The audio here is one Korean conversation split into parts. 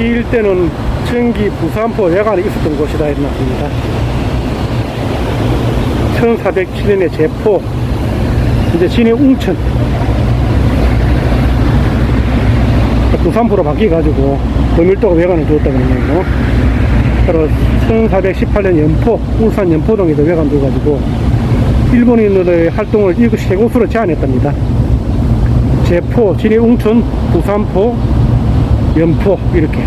이 일대는 전기 부산포 외관에 있었던 곳이다 이렇습니다. 1407년에 제포, 이제 진해 웅천, 부산포로 바뀌어가지고 도밀도가 외관을 두었다 그러네요. 그리고 1418년 연포, 울산 연포동에도 외관 두어가지고 일본인들의 활동을 이곳 세 곳으로 제한했답니다. 제포, 진해 웅천, 부산포, 연포 이렇게.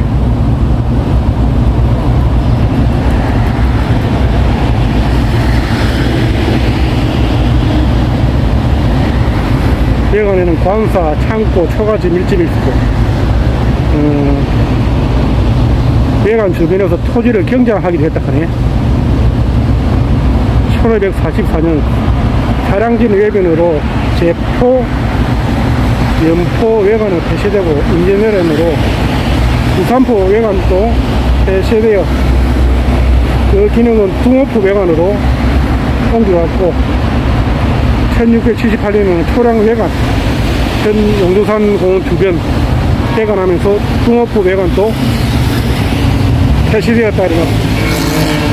여관에는 관사, 창고, 초가지 밀집이 있고. 어, 외관 주변에서 토지를 경작하기도 했다 하네. 1544년 사량진 외변으로 제포, 연포 외관은 폐쇄되고 인제내련으로 부산포 외관도 폐쇄되어 그 기능은 둥어포 외관으로 옮겨왔고 1678년에는 초량 외관 현 용두산 공원 주변 개관하면서 둥어포 외관도 폐쇄되었다 이렇게